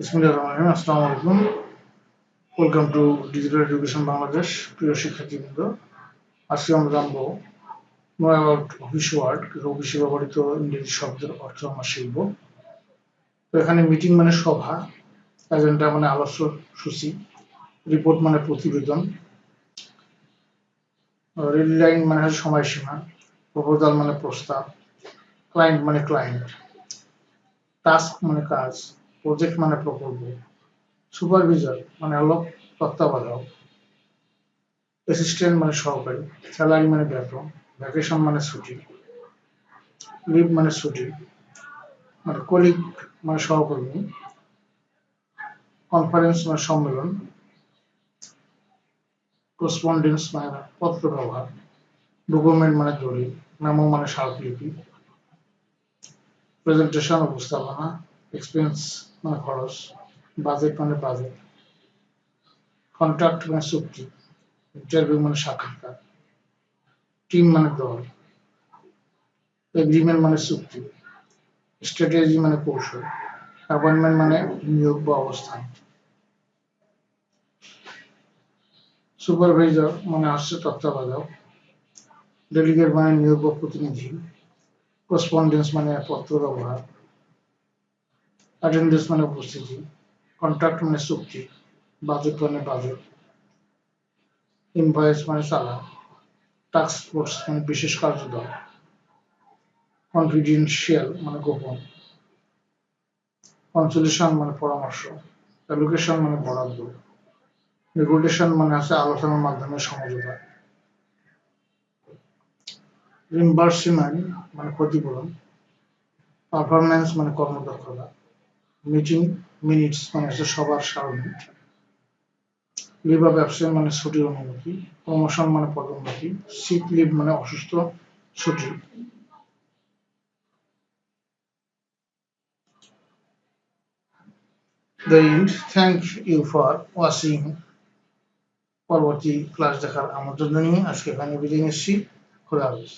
আসসালামু আলাইকুম। Welcome to digital education Bangladesh প্রিয় শিক্ষার্থীবৃন্দ। আজকে আমরা জানব নো অ্যাবাউট অফিস ওয়ার্ড ব্যবহৃত ইংরেজি শব্দের অর্থ আমরা শিখব। তো এখানে মিটিং মানে সভা এজেন্ডা মানে আলোচ্য সূচি রিপোর্ট মানে প্রতিবেদন রেল লাইন মানে সময়সীমা প্রপোজাল মানে প্রস্তাব ক্লায়েন্ট মানে ক্লায়েন্ট টাস্ক মানে কাজ প্রজেক্ট মানে প্রকল্প। সুপারভিজর মানে হলো তত্ত্বাবধায়ক। অ্যাসিস্ট্যান্ট মানে সহকারী। স্যালারি মানে বেতন। ভ্যাকেশন মানে ছুটি। লিভ মানে ছুটি। মানে কলিগ মানে সহকর্মী। কনফারেন্স মানে সম্মেলন। করসপন্ডেন্স মানে পত্র ব্যবহার ডকুমেন্ট মানে দলিল। মেমো মানে স্মারকলিপি। প্রেজেন্টেশন উপস্থাপনা। এক্সপেন্স মানে খরচ বাজেট মানে বাজেট কন্ট্রাক্ট মানে চুক্তি ইন্টারভিউ মানে সাক্ষাৎকার টিম মানে দল এগ্রিমেন্ট মানে চুক্তি স্ট্র্যাটেজি মানে কৌশল অ্যাপয়েন্টমেন্ট মানে নিয়োগ বা অবস্থান। সুপারভাইজার মানে আসছে তত্ত্বাবধায়ক ডেলিগেট মানে নিয়োগ বা প্রতিনিধি করসপন্ডেন্স মানে পত্র ব্যবহার অ্যাটেন্ডেন্স মানে উপস্থিতি কন্ট্রাক্ট মানে চুক্তি বাজেট মানে বাজেট ইনভয়েস মানে চালান টাস্ক ফোর্স মানে বিশেষ কার্যদল কনফিডেন্সিয়াল মানে গোপন কনসুলেশন মানে পরামর্শ অ্যালোকেশন মানে বরাদ্দ রেগুলেশন মানে আছে আলোচনার মাধ্যমে সমঝোতা রিম্বার্সিমেন্ট মানে ক্ষতিপূরণ পারফরমেন্স মানে কর্মদক্ষতা মিটিং মিনিটস মানে হচ্ছে সবার সারণী। লিভ অফ অ্যাবসেন্ট মানে ছুটির অনুমতি প্রমোশন মানে পদোন্নতি সিক লিভ মানে অসুস্থ, ছুটি। The end thank you for watching পরবর্তী ক্লাস দেখার আমন্ত্রণ জানিয়ে আজকে এখানে বিদায় নিচ্ছি। খোলা হাফিজ।